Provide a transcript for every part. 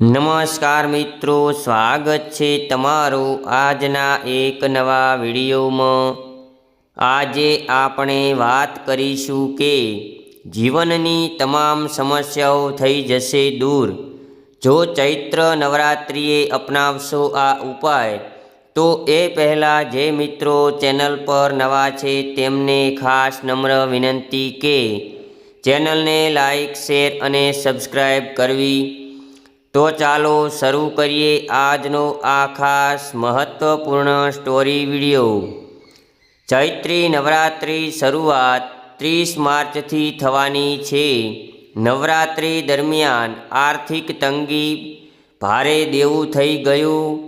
નમસ્કાર મિત્રો, સ્વાગત છે તમારું આજના એક નવા વિડીયોમાં. આજે આપણે વાત કરીશું કે જીવનની તમામ સમસ્યાઓ થઈ જશે દૂર. જો ચૈત્ર નવરાત્રિએ અપનાવશો આ ઉપાય, તો એ પહેલાં જે મિત્રો ચેનલ પર નવા છે તેમને ખાસ નમ્ર વિનંતી કે ચેનલને લાઈક, શેર અને સબસ્ક્રાઈબ કરવી તો ચાલો શરૂ કરીએ આજનો આ ખાસ મહત્ત્વપૂર્ણ સ્ટોરી વીડિયો ચૈત્રી નવરાત્રિ શરૂઆત ત્રીસ માર્ચથી થવાની છે. નવરાત્રિ દરમિયાન આર્થિક તંગી ભારે દેવું થઈ ગયું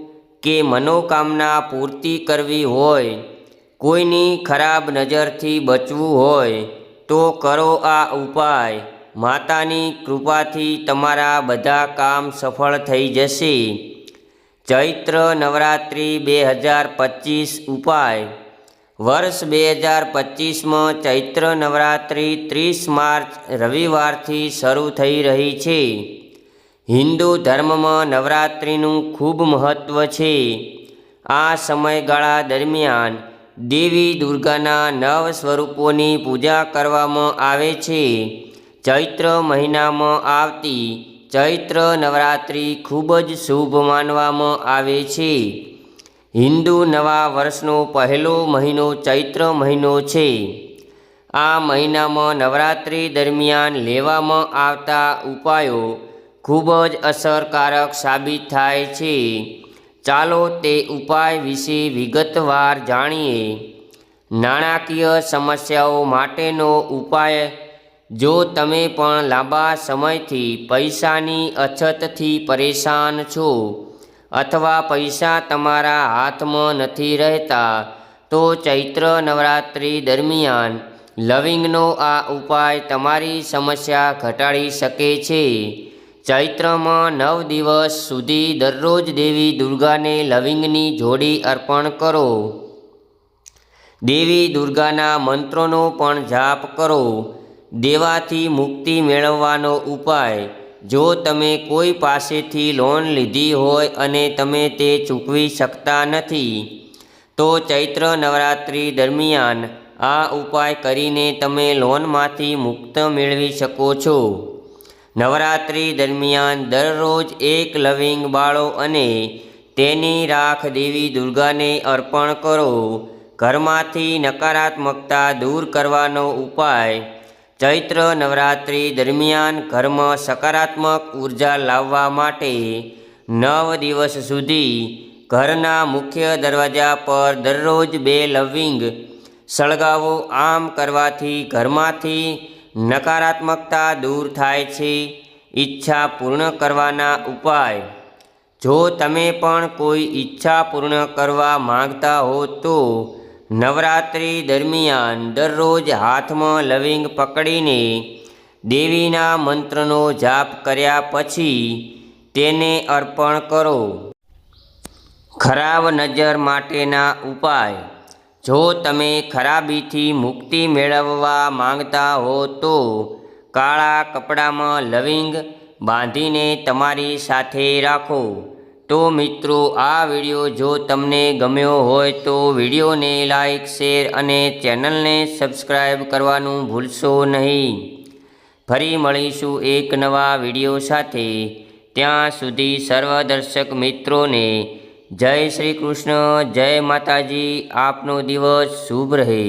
કે મનોકામના પૂર્તિ કરવી હોય, કોઈની ખરાબ નજરથી બચવું હોય, તો કરો આ ઉપાય. માતાની કૃપાથી તમારા બધા કામ સફળ થઈ જશે. ચૈત્ર નવરાત્રિ બે હજાર પચીસ ઉપાય. વર્ષ બે હજાર પચીસમાં ચૈત્ર નવરાત્રિ ત્રીસ માર્ચ રવિવારથી શરૂ થઈ રહી છે. હિન્દુ ધર્મમાં નવરાત્રિનું ખૂબ મહત્ત્વ છે. આ સમયગાળા દરમિયાન દેવી દુર્ગાના નવ સ્વરૂપોની પૂજા કરવામાં આવે છે. ચૈત્ર મહિનામાં આવતી ચૈત્ર નવરાત્રિ ખૂબ જ શુભ માનવામાં આવે છે. હિન્દુ નવા વર્ષનો પહેલો મહિનો ચૈત્ર મહિનો છે. આ મહિનામાં નવરાત્રિ દરમિયાન લેવામાં આવતા ઉપાયો ખૂબ જ અસરકારક સાબિત થાય છે. ચાલો તે ઉપાય વિશે વિગતવાર જાણીએ. નાણાકીય સમસ્યાઓ માટેનો ઉપાય જો તમે પણ લાંબા સમયથી પૈસાની અછતથી પરેશાન છો અથવા પૈસા તમારા હાથમાં નથી રહેતા, તો ચૈત્ર નવરાત્રિ દરમિયાન લવિંગનો આ ઉપાય તમારી સમસ્યા ઘટાડી શકે છે. ચૈત્રમાં નવ દિવસ સુધી દરરોજ દેવી દુર્ગાને લવિંગની જોડી અર્પણ કરો. દેવી દુર્ગાના મંત્રોનો પણ જાપ કરો. દેવાથી મુક્તિ મેળવવાનો ઉપાય. જો તમે કોઈ પાસેથી લોન લીધી હોય અને તમે તે ચૂકવી શકતા નથી, તો ચૈત્ર નવરાત્રિ દરમિયાન આ ઉપાય કરીને તમે લોનમાંથી મુક્ત મેળવી શકો છો. નવરાત્રિ દરમિયાન દરરોજ એક લવિંગ બાળો અને તેની રાખ દેવી દુર્ગાને અર્પણ કરો. ઘરમાંથી નકારાત્મકતા દૂર કરવાનો ઉપાય ચૈત્ર નવરાત્રિ દરમિયાન ઘરમાં સકારાત્મક ઊર્જા લાવવા માટે નવ દિવસ સુધી ઘરના મુખ્ય દરવાજા પર દરરોજ બે લવિંગ સળગાવો આમ કરવાથી ઘરમાંથી નકારાત્મકતા દૂર થાય છે. ઈચ્છા પૂર્ણ કરવાના ઉપાય. જો તમે પણ કોઈ ઈચ્છા પૂર્ણ કરવા માંગતા હો તો નવરાત્રિ દરમિયાન દરરોજ હાથમાં લવિંગ પકડીને દેવીના મંત્રનો જાપ કર્યા પછી તેને અર્પણ કરો. ખરાબ નજર માટેના ઉપાય. જો તમે ખરાબીથી મુક્તિ મેળવવા માંગતા હો તો કાળા કપડામાં લવિંગ બાંધીને તમારી સાથે રાખો. તો મિત્રો, આ વીડિયો જો તમને ગમ્યો હોય તો વિડીયોને લાઈક, શેર અને ચેનલને સબસ્ક્રાઈબ કરવાનું ભૂલશો નહીં. ફરી મળીશું એક નવા વીડિયો સાથે. ત્યાં સુધી સર્વ દર્શક મિત્રોને જય શ્રી કૃષ્ણ, જય માતાજી. આપનો દિવસ શુભ રહે.